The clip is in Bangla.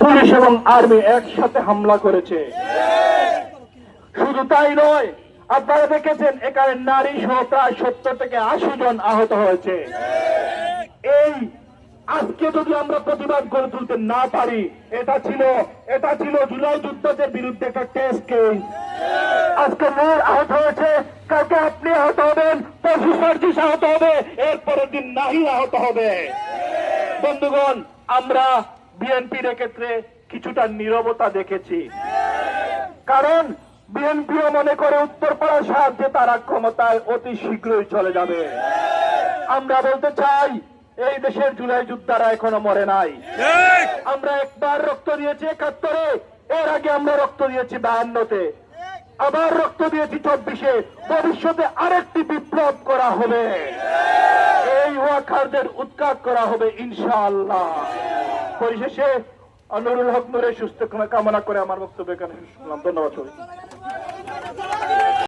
পুলিশ এবং আর্মি একসাথে হামলা করেছে। শুধু তাই নয়, আপনারা দেখেছেন এখানে নারী সহ প্রায় সত্তর থেকে আশি জন আহত হয়েছে। এই, আজকে যদি আমরা প্রতিবাদ করে তুলতে না পারি, এটা ছিল এটা ছিল জুলাই যুদ্ধের বিরুদ্ধে একটা টেস্ট কেস আজকে মেয়ের আহত হয়েছে, কালকে আপনি আহত হবেন পশু সার্জিস আহত হবে এর পরের দিন নাহি আহত হবে। বন্ধুগণ, আমরা বিএনপির ক্ষেত্রে কিছুটা নীরবতা দেখেছি। কারণ বিএনপিও মনে করে উত্তরপাড়ার সাহায্যে তারা ক্ষমতায় অতি শীঘ্রই চলে যাবে। আমরা বলতে চাই এই দেশের জুলাই যোদ্ধারা এখনও মরে নাই। আমরা একবার রক্ত দিয়েছি একাত্তরে এর আগে আমরা রক্ত দিয়েছি বায়ান্নতে আবার রক্ত দিয়েছি চব্বিশে ভবিষ্যতে আরেকটি বিপ্লব করা হবে। এই ওয়াকারদের উৎখাত করা হবে ইনশাআল্লাহ। পরিশেষে নুরুল হক নুরের সুস্থ কামনা করে আমার বক্তব্য এখানে শেষ করলাম ধন্যবাদ সবাইকে।